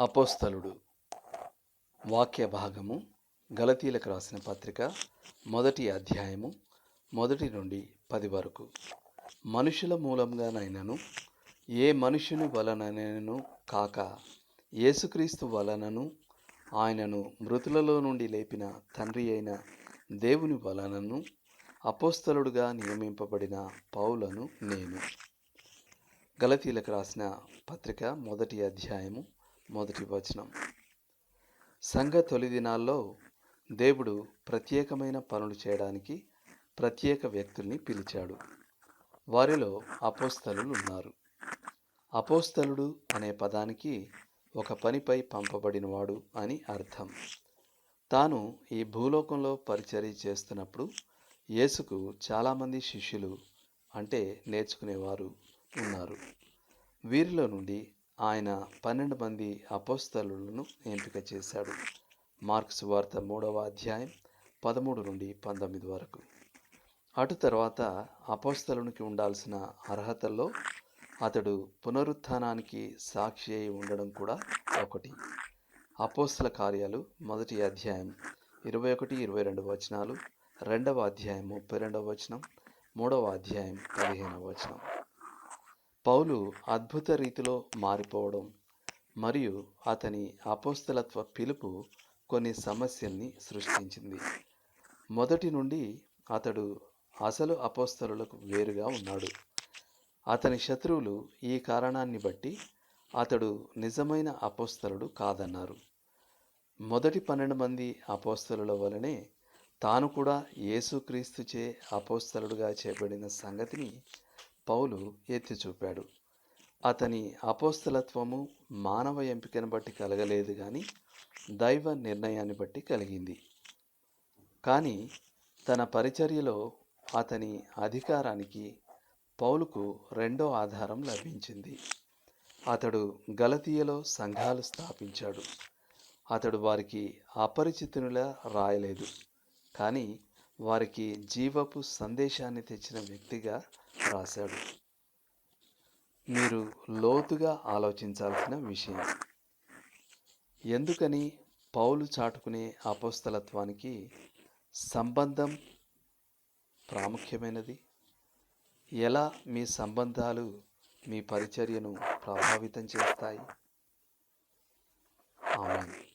అపోస్తలుడు. వాక్య భాగము గలతీలకు రాసిన పత్రిక మొదటి అధ్యాయము మొదటి నుండి పది వరకు. మనుషుల మూలంగానైనను ఏ మనుషుని వలననైనను కాక యేసుక్రీస్తు వలనను ఆయనను మృతులలో నుండి లేపిన తండ్రి అయిన దేవుని వలనను అపోస్తలుడుగా నియమింపబడిన పౌలను నేను. గలతీలకు రాసిన పత్రిక మొదటి అధ్యాయము మొదటి వచనం. సంఘ తొలి దినాల్లో దేవుడు ప్రత్యేకమైన పనులు చేయడానికి ప్రత్యేక వ్యక్తుల్ని పిలిచాడు. వారిలో అపోస్తలులు ఉన్నారు. అపోస్తలుడు అనే పదానికి ఒక పనిపై పంపబడినవాడు అని అర్థం. తాను ఈ భూలోకంలో పరిచర్య చేస్తున్నప్పుడు యేసుకు చాలామంది శిష్యులు అంటే నేర్చుకునేవారు ఉన్నారు. వీరిలో నుండి ఆయన పన్నెండు మంది అపోస్తలులను ఎంపిక చేశాడు. మార్క్స్ వార్త మూడవ అధ్యాయం పదమూడు నుండి పంతొమ్మిది వరకు. అటు తర్వాత అపోస్తలునికి ఉండాల్సిన అర్హతల్లో అతడు పునరుత్థానానికి సాక్షి అయి ఉండడం కూడా ఒకటి. అపోస్తల కార్యాలు మొదటి అధ్యాయం ఇరవై ఒకటి ఇరవై రెండు వచనాలు రెండవ అధ్యాయం ముప్పై రెండవ వచనం మూడవ అధ్యాయం పదిహేనవ వచనం. పౌలు అద్భుత రీతిలో మారిపోవడం మరియు అతని అపోస్తలత్వ పిలుపు కొన్ని సమస్యల్ని సృష్టించింది. మొదటి నుండి అతడు అసలు అపోస్తలులకు వేరుగా ఉన్నాడు. అతని శత్రువులు ఈ కారణాన్ని బట్టి అతడు నిజమైన అపోస్తలుడు కాదన్నారు. మొదటి పన్నెండు మంది అపోస్తలుల వలనే తాను కూడా యేసుక్రీస్తుచే అపోస్తలుడుగా చేయబడిన సంగతిని పౌలు ఎత్తి చూపాడు. అతని అపోస్తలత్వము మానవ ఎంపికను బట్టి కలగలేదు కానీ దైవ నిర్ణయాన్ని బట్టి కలిగింది. కానీ తన పరిచర్యలో అతని అధికారానికి పౌలుకు రెండో ఆధారం లభించింది. అతడు గలతీయలో సంఘాలు స్థాపించాడు. అతడు వారికి అపరిచితునిలా రాయలేదు. కానీ వారికి జీవపు సందేశాన్ని తెచ్చిన వ్యక్తిగా రాశాడు. మీరు లోతుగా ఆలోచించాల్సిన విషయం. ఎందుకని పౌలు చాటుకునే అపోస్తలత్వానికి సంబంధం ప్రాముఖ్యమైనది? ఎలా మీ సంబంధాలు మీ పరిచర్యను ప్రభావితం చేస్తాయి? ఆమె